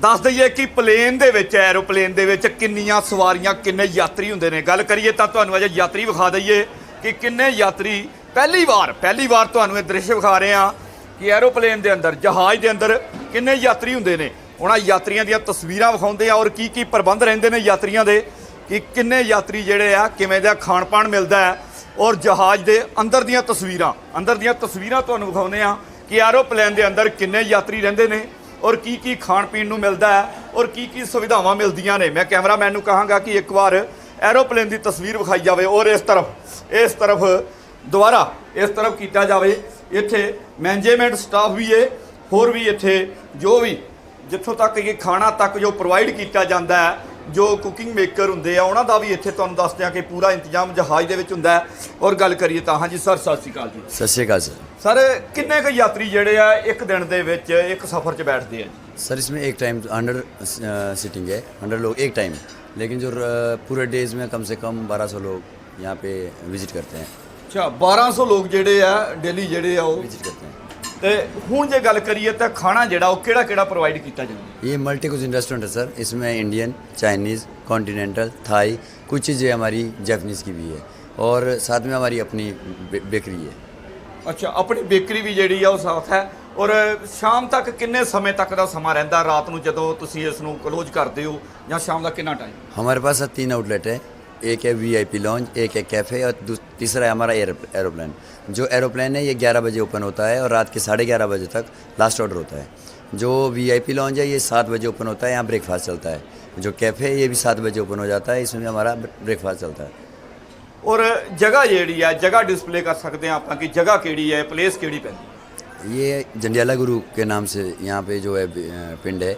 ਦੱਸ ਦਈਏ ਕਿ ਪਲੇਨ ਦੇ ਵਿੱਚ, ਐਰੋਪਲੇਨ ਦੇ ਵਿੱਚ ਕਿੰਨੀਆਂ ਸਵਾਰੀਆਂ, ਕਿੰਨੇ ਯਾਤਰੀ ਹੁੰਦੇ ਨੇ। ਗੱਲ ਕਰੀਏ ਤਾਂ ਤੁਹਾਨੂੰ ਅਜੇ ਯਾਤਰੀ ਵਿਖਾ ਦਈਏ ਕਿ ਕਿੰਨੇ ਯਾਤਰੀ, ਪਹਿਲੀ ਵਾਰ ਪਹਿਲੀ ਵਾਰ ਤੁਹਾਨੂੰ ਇਹ ਦ੍ਰਿਸ਼ ਵਿਖਾ ਰਹੇ ਹਾਂ ਕਿ ਐਰੋਪਲੇਨ ਦੇ ਅੰਦਰ, ਜਹਾਜ਼ ਦੇ ਅੰਦਰ ਕਿੰਨੇ ਯਾਤਰੀ ਹੁੰਦੇ ਨੇ। ਉਹਨਾਂ ਯਾਤਰੀਆਂ ਦੀਆਂ ਤਸਵੀਰਾਂ ਵਿਖਾਉਂਦੇ ਆ ਔਰ ਕੀ ਕੀ ਪ੍ਰਬੰਧ ਰਹਿੰਦੇ ਨੇ ਯਾਤਰੀਆਂ ਦੇ ਕਿ ਕਿੰਨੇ ਯਾਤਰੀ ਜਿਹੜੇ ਆ, ਕਿਵੇਂ ਦਾ ਖਾਣ ਪਾਣ ਮਿਲਦਾ ਹੈ ਔਰ ਜਹਾਜ਼ ਦੇ ਅੰਦਰ ਦੀਆਂ ਤਸਵੀਰਾਂ, ਅੰਦਰ ਦੀਆਂ ਤਸਵੀਰਾਂ ਤੁਹਾਨੂੰ ਵਿਖਾਉਂਦੇ ਆ ਕਿ ਐਰੋਪਲੇਨ ਦੇ ਅੰਦਰ ਕਿੰਨੇ ਯਾਤਰੀ ਰਹਿੰਦੇ ਨੇ। ਔਰ ਕੀ ਕੀ ਖਾਣ ਪੀਣ ਨੂੰ ਮਿਲਦਾ ਹੈ ਔਰ ਕੀ ਕੀ ਸੁਵਿਧਾਵਾਂ ਮਿਲਦੀਆਂ ਨੇ। ਮੈਂ ਕੈਮਰਾਮੈਨ ਨੂੰ ਕਹਾਂਗਾ ਕਿ ਇੱਕ ਵਾਰ ਐਰੋਪਲੇਨ ਦੀ ਤਸਵੀਰ ਵਿਖਾਈ ਜਾਵੇ ਔਰ ਇਸ ਤਰਫ ਇਸ ਤਰਫ ਦੁਬਾਰਾ ਇਸ ਤਰਫ ਕੀਤਾ ਜਾਵੇ। ਇੱਥੇ ਮੈਨੇਜਮੈਂਟ ਸਟਾਫ ਵੀ ਹੈ, ਹੋਰ ਵੀ ਇੱਥੇ ਜੋ ਵੀ ਜਿੱਥੋਂ ਤੱਕ ਕਿ ਖਾਣਾ ਤੱਕ ਜੋ ਪ੍ਰੋਵਾਈਡ ਕੀਤਾ ਜਾਂਦਾ ਹੈ ਜੋ ਕੁਕਿੰਗ ਮੇਕਰ ਹੁੰਦੇ ਆ ਉਹਨਾਂ ਦਾ ਵੀ ਇੱਥੇ ਤੁਹਾਨੂੰ ਦੱਸਦੇ ਆ ਕਿ ਪੂਰਾ ਇੰਤਜ਼ਾਮ ਜਹਾਜ਼ ਦੇ ਵਿੱਚ ਹੁੰਦਾ ਹੈ ਔਰ ਗੱਲ ਕਰੀਏ ਤਾਂ ਹਾਂਜੀ ਸਰ ਸਤਿ ਸ਼੍ਰੀ ਅਕਾਲ ਜੀ सत श्रीकाल सर ਸਰ ਕਿੰਨੇ ਕੁ ਯਾਤਰੀ ਜਿਹੜੇ ਆ ਇੱਕ ਦਿਨ ਦੇ ਵਿੱਚ ਇੱਕ ਸਫ਼ਰ 'ਚ ਬੈਠਦੇ ਆ सर इसमें एक टाइम हंड्रेड सीटिंग है हंड्रेड लोग एक टाइम लेकिन जो अ, पूरे डेज में कम से कम बारह सौ लोग यहाँ पे विजिट करते हैं ਅੱਛਾ 1200 ਲੋਕ ਜਿਹੜੇ ਆ ਡੇਲੀ ਜਿਹੜੇ ਆ ਉਹ विजिट करते हैं ਤੇ ਹੁਣ ਜੇ ਗੱਲ ਕਰੀਏ ਤਾਂ ਖਾਣਾ ਜਿਹੜਾ ਉਹ ਕਿਹੜਾ ਕਿਹੜਾ ਪ੍ਰੋਵਾਈਡ ਕੀਤਾ ਜਾਂਦਾ ये मल्टी कुछ रेस्टोरेंट है सर इसमें इंडियन चाइनीज़ कॉन्टिनेंटल थाई कुछ चीज़ें हमारी जैपनीज़ की भी है और साथ में हमारी अपनी बे- बेकरी है ਅੱਛਾ ਆਪਣੀ ਬੇਕਰੀ ਵੀ ਜਿਹੜੀ ਆ ਉਹ ਸਾਥ ਹੈ ਔਰ ਸ਼ਾਮ ਤੱਕ ਕਿੰਨੇ ਸਮੇਂ ਤੱਕ ਦਾ ਸਮਾਂ ਰਹਿੰਦਾ ਰਾਤ ਨੂੰ ਜਦੋਂ ਤੁਸੀਂ ਇਸ ਨੂੰ ਕਲੋਜ਼ ਕਰਦੇ ਹੋ ਜਾਂ ਸ਼ਾਮ ਦਾ ਕਿੰਨਾ ਟਾਈਮ हमारे पास सर तीन आउटलेट है एक है वी आई पी लॉन्च एक है कैफ़े और दूस- तीसरा है हमारा एयर एरोप्लेन जो एरोप्लेन है ये ग्यारह बजे ओपन होता है और रात के साढ़े ग्यारह बजे तक लास्ट ऑर्डर होता है जो वी आई पी लॉन्च है ये सात बजे ओपन होता है यहाँ ब्रेकफास्ट चलता है जो कैफ़े है ये भी सात बजे ओपन हो जाता है इसमें हमारा ब्रेकफास्ट चलता है ਔਰ ਜਗ੍ਹਾ ਜਿਹੜੀ ਆ ਜਗ੍ਹਾ ਡਿਸਪਲੇ ਕਰ ਸਕਦੇ ਆ ਆਪਾਂ ਕਿ ਜਗ੍ਹਾ ਕਿਹੜੀ ਹੈ ਪਲੇਸ ਕਿਹੜੀ ਪੈਂਦੀ ये जंडियाला गुरु के नाम से यहाँ पे जो है अ, पिंड है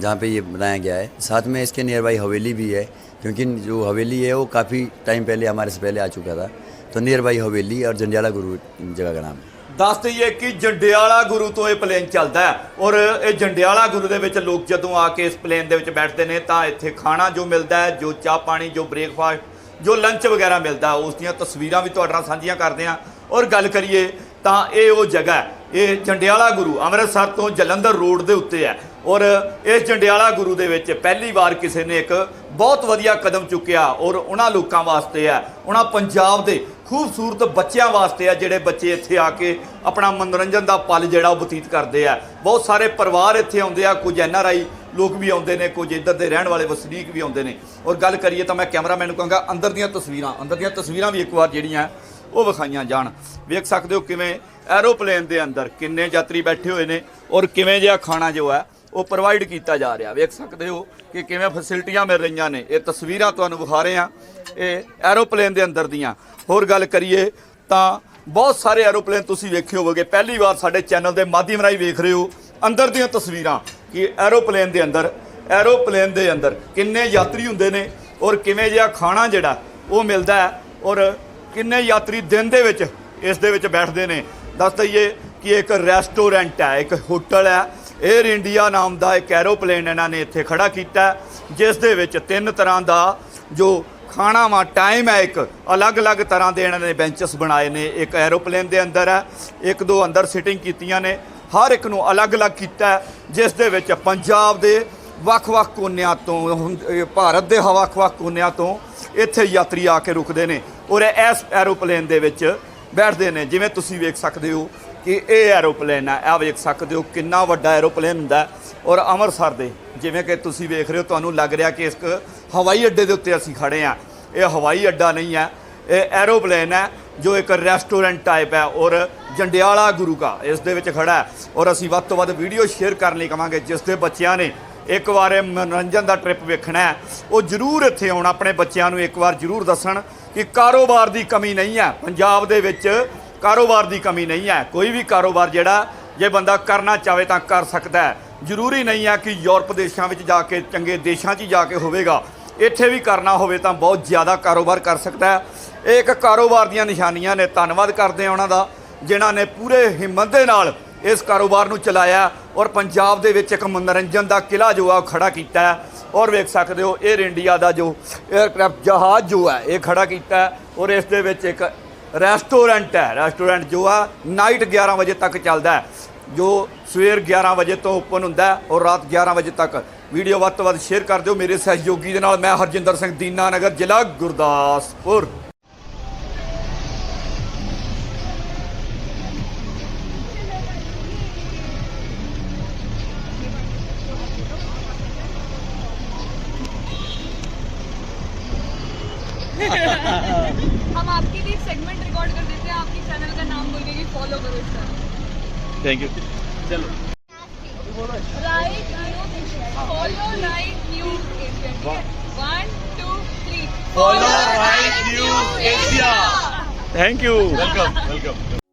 जहाँ पे ये बनाया गया है साथ में इसके नियर बाई हवेली भी है क्योंकि जो हवेली है वो काफ़ी टाइम पहले हमारे से पहले आ चुका था तो नियर बाई हवेली और जंडियाला गुरु जगह का नाम है ਦੱਸ ਦਈਏ ਕਿ ਜੰਡਿਆਲਾ ਗੁਰੂ ਤੋਂ ਇਹ ਪਲੇਨ ਚੱਲਦਾ ਹੈ ਔਰ ਇਹ ਜੰਡਿਆਲਾ ਗੁਰੂ ਦੇ ਵਿੱਚ ਲੋਕ ਜਦੋਂ ਆ ਕੇ ਇਸ ਪਲੇਨ ਦੇ ਵਿੱਚ ਬੈਠਦੇ ਨੇ ਤਾਂ ਇੱਥੇ ਖਾਣਾ ਜੋ ਮਿਲਦਾ ਹੈ ਜੋ ਚਾਹ ਪਾਣੀ ਜੋ ਬ੍ਰੇਕਫਾਸਟ ਜੋ ਲੰਚ ਵਗੈਰਾ ਮਿਲਦਾ ਉਸ ਦੀਆਂ ਤਸਵੀਰਾਂ ਵੀ ਤੁਹਾਡੇ ਨਾਲ ਸਾਂਝੀਆਂ ਕਰਦੇ ਹਾਂ ਔਰ ਗੱਲ ਕਰੀਏ ਤਾਂ ਇਹ ਉਹ ਜਗ੍ਹਾ ਹੈ ਇਹ ਜੰਡਿਆਲਾ ਗੁਰੂ ਅੰਮ੍ਰਿਤਸਰ ਤੋਂ ਜਲੰਧਰ ਰੋਡ ਦੇ ਉੱਤੇ ਹੈ ਔਰ ਇਸ ਜੰਡਿਆਲਾ ਗੁਰੂ ਦੇ ਵਿੱਚ ਪਹਿਲੀ ਵਾਰ ਕਿਸੇ ਨੇ ਇੱਕ ਬਹੁਤ ਵਧੀਆ ਕਦਮ ਚੁੱਕਿਆ ਔਰ ਉਹਨਾਂ ਲੋਕਾਂ ਵਾਸਤੇ ਹੈ। ਉਹਨਾਂ ਪੰਜਾਬ ਦੇ ਖੂਬਸੂਰਤ ਬੱਚਿਆਂ ਵਾਸਤੇ ਆ ਜਿਹੜੇ ਬੱਚੇ ਇੱਥੇ ਆ ਕੇ ਆਪਣਾ ਮਨੋਰੰਜਨ ਦਾ ਪਲ ਜਿਹੜਾ ਉਹ ਬਤੀਤ ਕਰਦੇ ਆ। ਬਹੁਤ ਸਾਰੇ ਪਰਿਵਾਰ ਇੱਥੇ ਆਉਂਦੇ ਆ, ਕੁਝ ਐਨ ਆਰ ਆਈ ਲੋਕ ਵੀ ਆਉਂਦੇ ਨੇ, ਕੁਝ ਇੱਧਰ ਦੇ ਰਹਿਣ ਵਾਲੇ ਵਸਨੀਕ ਵੀ ਆਉਂਦੇ ਨੇ। ਔਰ ਗੱਲ ਕਰੀਏ ਤਾਂ ਮੈਂ ਕੈਮਰਾਮੈਨ ਨੂੰ ਕਹਾਂਗਾ, ਅੰਦਰ ਦੀਆਂ ਤਸਵੀਰਾਂ, ਅੰਦਰ ਦੀਆਂ ਤਸਵੀਰਾਂ ਵੀ ਇੱਕ ਵਾਰ ਜਿਹੜੀਆਂ ਉਹ ਵਿਖਾਈਆਂ ਜਾਣ। ਵੇਖ ਸਕਦੇ ਹੋ ਕਿਵੇਂ ਐਰੋਪਲੇਨ ਦੇ ਅੰਦਰ ਕਿੰਨੇ ਯਾਤਰੀ ਬੈਠੇ ਹੋਏ ਨੇ ਔਰ ਕਿਵੇਂ ਜਿਹਾ ਖਾਣਾ ਜੋ ਹੈ ਉਹ ਪ੍ਰੋਵਾਈਡ ਕੀਤਾ ਜਾ ਰਿਹਾ। ਵੇਖ ਸਕਦੇ ਹੋ ਕਿ ਕਿਵੇਂ ਫੈਸਿਲਿਟੀਆਂ ਮਿਲ ਰਹੀਆਂ ਨੇ। ਇਹ ਤਸਵੀਰਾਂ ਤੁਹਾਨੂੰ ਵਿਖਾ ਰਹੇ ਹਾਂ। ਇਹ ਐਰੋਪਲੇਨ ਦੇ ਅੰਦਰ ਦੀਆਂ। ਹੋਰ ਗੱਲ ਕਰੀਏ ਤਾਂ ਬਹੁਤ ਸਾਰੇ ਐਰੋਪਲੇਨ ਤੁਸੀਂ ਵੇਖੇ ਹੋਵੋਗੇ। ਪਹਿਲੀ ਵਾਰ ਸਾਡੇ ਚੈਨਲ ਦੇ ਮਾਧਿਅਮ ਰਾਹੀਂ ਵੇਖ ਰਹੇ ਹੋ। ਅੰਦਰ ਦੀਆਂ ਤਸਵੀਰਾਂ ਕਿ ਐਰੋਪਲੇਨ ਦੇ ਅੰਦਰ ਐਰੋਪਲੇਨ ਦੇ ਅੰਦਰ ਕਿੰਨੇ ਯਾਤਰੀ ਹੁੰਦੇ ਨੇ ਔਰ ਕਿਵੇਂ ਜਿਹਾ ਖਾਣਾ ਜਿਹੜਾ, ਉਹ ਮਿਲਦਾ ਹੈ ਔਰ ਕਿੰਨੇ ਯਾਤਰੀ ਦਿਨ ਦੇ ਵਿੱਚ ਇਸ ਦੇ ਵਿੱਚ ਬੈਠਦੇ ਨੇ। ਦੱਸ ਦਈਏ ਕਿ ਇੱਕ ਰੈਸਟੋਰੈਂਟ ਹੈ, ਇੱਕ ਹੋਟਲ ਹੈ 에ਅਰ ਇੰਡੀਆ ਨਾਮ ਦਾ ਇੱਕ ਐਰੋਪਲੇਨ ਇਹਨਾਂ ਨੇ ਇੱਥੇ ਖੜਾ ਕੀਤਾ ਜਿਸ ਦੇ ਵਿੱਚ ਤਿੰਨ ਤਰ੍ਹਾਂ ਦਾ ਜੋ ਖਾਣਾ ਵਾ ਟਾਈਮ ਹੈ, ਇੱਕ ਅਲੱਗ-ਅਲੱਗ ਤਰ੍ਹਾਂ ਦੇ ਇਹਨਾਂ ਨੇ ਬੈਂਚਸ ਬਣਾਏ ਨੇ। ਇੱਕ ਐਰੋਪਲੇਨ ਦੇ ਅੰਦਰ ਹੈ, ਇੱਕ ਦੋ ਅੰਦਰ ਸਿਟਿੰਗ ਕੀਤੀਆਂ ਨੇ। ਹਰ ਇੱਕ ਨੂੰ ਅਲੱਗ-ਅਲੱਗ ਕੀਤਾ ਜਿਸ ਦੇ ਵਿੱਚ ਪੰਜਾਬ ਦੇ ਵੱਖ-ਵੱਖ ਕੋਨਿਆਂ ਤੋਂ ਭਾਰਤ ਦੇ ਵੱਖ-ਵੱਖ ਕੋਨਿਆਂ ਤੋਂ ਇੱਥੇ ਯਾਤਰੀ ਆ ਕੇ ਰੁਕਦੇ ਨੇ ਔਰ ਇਸ ਐਰੋਪਲੇਨ ਦੇ ਵਿੱਚ ਬੈਠਦੇ ਨੇ। ਜਿਵੇਂ ਤੁਸੀਂ ਵੇਖ ਸਕਦੇ ਹੋ ਕਿ ਇਹ ਐਰੋਪਲੇਨ ਹੈ। ਇਹ ਵੇਖ ਸਕਦੇ ਹੋ ਕਿੰਨਾ ਵੱਡਾ ਐਰੋਪਲੇਨ ਹੁੰਦਾ ਔਰ ਅੰਮ੍ਰਿਤਸਰ ਦੇ, ਜਿਵੇਂ ਕਿ ਤੁਸੀਂ ਵੇਖ ਰਹੇ ਹੋ, ਤੁਹਾਨੂੰ ਲੱਗ ਰਿਹਾ ਕਿ ਇਸ ਹਵਾਈ ਅੱਡੇ ਦੇ ਉੱਤੇ ਅਸੀਂ ਖੜੇ ਹਾਂ। ਇਹ ਹਵਾਈ ਅੱਡਾ ਨਹੀਂ ਹੈ। ਇਹ ਐਰੋਪਲੇਨ ਹੈ, ਜੋ ਇੱਕ ਰੈਸਟੋਰੈਂਟ ਟਾਈਪ ਹੈ ਔਰ ਜੰਡਿਆਲਾ ਗੁਰੂ ਕਾ ਇਸ ਦੇ ਵਿੱਚ ਖੜਾ ਔਰ ਅਸੀਂ ਵੱਧ ਤੋਂ ਵੱਧ ਵੀਡੀਓ ਸ਼ੇਅਰ ਕਰਨ ਲਈ ਕਵਾਂਗੇ, ਜਿਸ ਦੇ ਬੱਚਿਆਂ ਨੇ ਇੱਕ ਵਾਰ ਇਹ ਮਨੋਰੰਜਨ ਦਾ ਟ੍ਰਿਪ ਵੇਖਣਾ ਉਹ ਜ਼ਰੂਰ ਇੱਥੇ ਆਉਣ, ਆਪਣੇ ਬੱਚਿਆਂ ਨੂੰ ਇੱਕ ਵਾਰ ਜ਼ਰੂਰ ਦੱਸਣ ਕਿ ਕਾਰੋਬਾਰ ਦੀ ਕਮੀ ਨਹੀਂ ਹੈ। ਪੰਜਾਬ ਦੇ ਵਿੱਚ ਕਾਰੋਬਾਰ ਦੀ ਕਮੀ ਨਹੀਂ ਹੈ। ਕੋਈ ਵੀ ਕਾਰੋਬਾਰ ਜਿਹੜਾ ਜੇ ਬੰਦਾ ਕਰਨਾ ਚਾਹਵੇ ਤਾਂ ਕਰ ਸਕਦਾ ਹੈ। ਜ਼ਰੂਰੀ ਨਹੀਂ ਹੈ ਕਿ ਯੂਰਪ ਦੇਸ਼ਾਂ ਵਿੱਚ ਜਾ ਕੇ, ਚੰਗੇ ਦੇਸ਼ਾਂ 'ਚ ਹੀ ਜਾ ਕੇ ਹੋਵੇਗਾ। ਇੱਥੇ ਵੀ ਕਰਨਾ ਹੋਵੇ ਤਾਂ ਬਹੁਤ ਜ਼ਿਆਦਾ ਕਾਰੋਬਾਰ ਕਰ ਸਕਦਾ ਹੈ। ਇਹ ਇੱਕ ਕਾਰੋਬਾਰ ਦੀਆਂ ਨਿਸ਼ਾਨੀਆਂ ਨੇ। ਧੰਨਵਾਦ ਕਰਦੇ ਹਾਂ ਉਹਨਾਂ ਦਾ, ਜਿਨ੍ਹਾਂ ਨੇ ਪੂਰੇ ਹਿੰਮਤ ਦੇ ਨਾਲ ਇਸ ਕਾਰੋਬਾਰ ਨੂੰ ਚਲਾਇਆ ਔਰ ਪੰਜਾਬ ਦੇ ਵਿੱਚ ਇੱਕ ਮਨੋਰੰਜਨ ਦਾ ਕਿਲਾ ਜੋ ਆ ਉਹ ਖੜਾ ਕੀਤਾ ਹੈ। ਔਰ ਵੇਖ ਸਕਦੇ ਹੋ 에ਅਰ ਇੰਡੀਆ ਦਾ ਜੋ 에ਅਰਕ੍ਰਾਫਟ ਜਹਾਜ਼ ਜੋ ਹੈ, ਇਹ ਖੜਾ ਕੀਤਾ ਔਰ ਇਸ ਦੇ ਵਿੱਚ ਇੱਕ ਰੈਸਟੋਰੈਂਟ ਹੈ, ਰੈਸਟੋਰੈਂਟ ਜੋ ਆ ਨਾਈਟ 11 ਵਜੇ ਤੱਕ ਚੱਲਦਾ ਹੈ, ਜੋ ਸਵੇਰ 11 ਵਜੇ ਤੋਂ ਓਪਨ ਹੁੰਦਾ ਔਰ ਰਾਤ 11 ਵਜੇ ਤੱਕ। ਵੀਡੀਓ ਵੱਧ ਤੋਂ ਵੱਧ ਸ਼ੇਅਰ ਕਰ ਦਿਓ ਮੇਰੇ ਸਹਿਯੋਗੀ ਦੇ ਨਾਲ, ਮੈਂ ਹਰਜਿੰਦਰ ਸਿੰਘ ਦੀਨਾ ਨਗਰ ਜ਼ਿਲ੍ਹਾ ਗੁਰਦਾਸਪੁਰ। आपके लिए सेगमेंट रिकॉर्ड कर देते हैं आपके चैनल का नाम बोल के फॉलो करो इसका थैंक यू चलो right follow right news Asia one two three Follow Right News Asia. Thank you welcome welcome